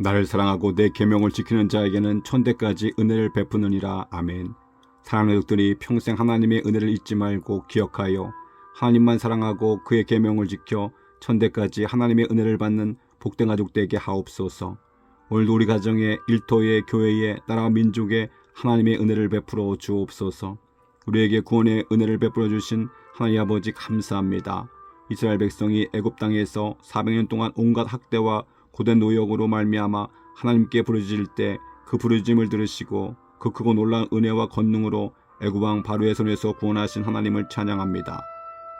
나를 사랑하고 내 계명을 지키는 자에게는 천대까지 은혜를 베푸느니라. 아멘. 사랑하는 가족들이 평생 하나님의 은혜를 잊지 말고 기억하여 하나님만 사랑하고 그의 계명을 지켜 천대까지 하나님의 은혜를 받는 복된 가족 되게 하옵소서. 오늘도 우리 가정에 일터에 교회에 나라와 민족에 하나님의 은혜를 베풀어 주옵소서. 우리에게 구원의 은혜를 베풀어 주신 하나님 아버지 감사합니다. 이스라엘 백성이 애굽 땅에서 400년 동안 온갖 학대와 고된 노역으로 말미암아 하나님께 부르짖을 때 그 부르짖음을 들으시고 그 크고 놀라운 은혜와 권능으로 애굽 왕 바로의 손에서 구원하신 하나님을 찬양합니다.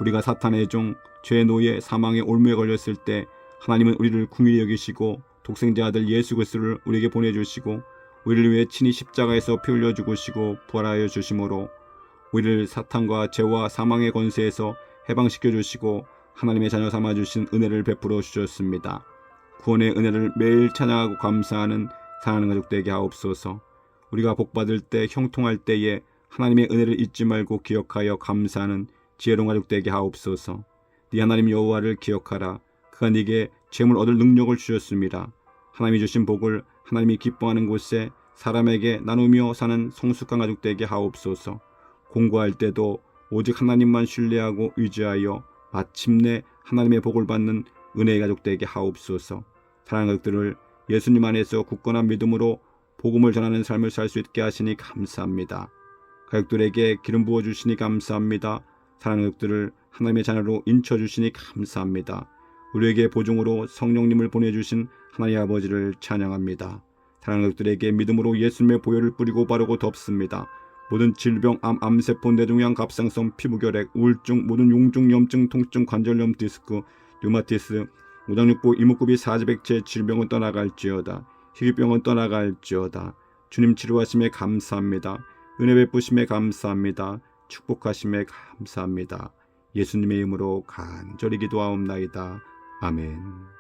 우리가 사탄의 종 죄의 노예 사망의 올무에 걸렸을 때 하나님은 우리를 궁일히 여기시고 독생자 아들 예수 그리스도를 우리에게 보내주시고 우리를 위해 친히 십자가에서 피 흘려 죽으시고 부활하여 주심으로 우리를 사탄과 죄와 사망의 권세에서 해방시켜 주시고 하나님의 자녀 삼아 주신 은혜를 베풀어 주셨습니다. 구원의 은혜를 매일 찬양하고 감사하는 사랑하는 가족 되게 하옵소서. 우리가 복받을 때 형통할 때에 하나님의 은혜를 잊지 말고 기억하여 감사하는 지혜로운 가족 되게 하옵소서. 네 하나님 여호와를 기억하라. 그가 네게 재물 얻을 능력을 주셨습니다. 하나님이 주신 복을 하나님이 기뻐하는 곳에 사람에게 나누며 사는 성숙한 가족 되게 하옵소서. 공부할 때도 오직 하나님만 신뢰하고 의지하여 마침내 하나님의 복을 받는 은혜의 가족 되게 하옵소서. 사랑하는 가족들을 예수님 안에서 굳건한 믿음으로 복음을 전하는 삶을 살 수 있게 하시니 감사합니다. 가족들에게 기름 부어 주시니 감사합니다. 사랑하는 가족들을 하나님의 자녀로 인쳐 주시니 감사합니다. 우리에게 보증으로 성령님을 보내주신 하나님 아버지를 찬양합니다. 사랑하는 가족들에게 믿음으로 예수님의 보혈을 뿌리고 바르고 덮습니다. 모든 질병, 암, 암세포, 뇌종양, 갑상선, 피부결핵, 우울증, 모든 용중, 염증, 통증, 관절염, 디스크, 류마티스, 오장육부, 이목구비, 사지백체 질병은 떠나갈지어다. 희귀병은 떠나갈지어다. 주님 치료하심에 감사합니다. 은혜 베푸심에 감사합니다. 축복하심에 감사합니다. 예수님의 이름으로 간절히 기도하옵나이다. 아멘.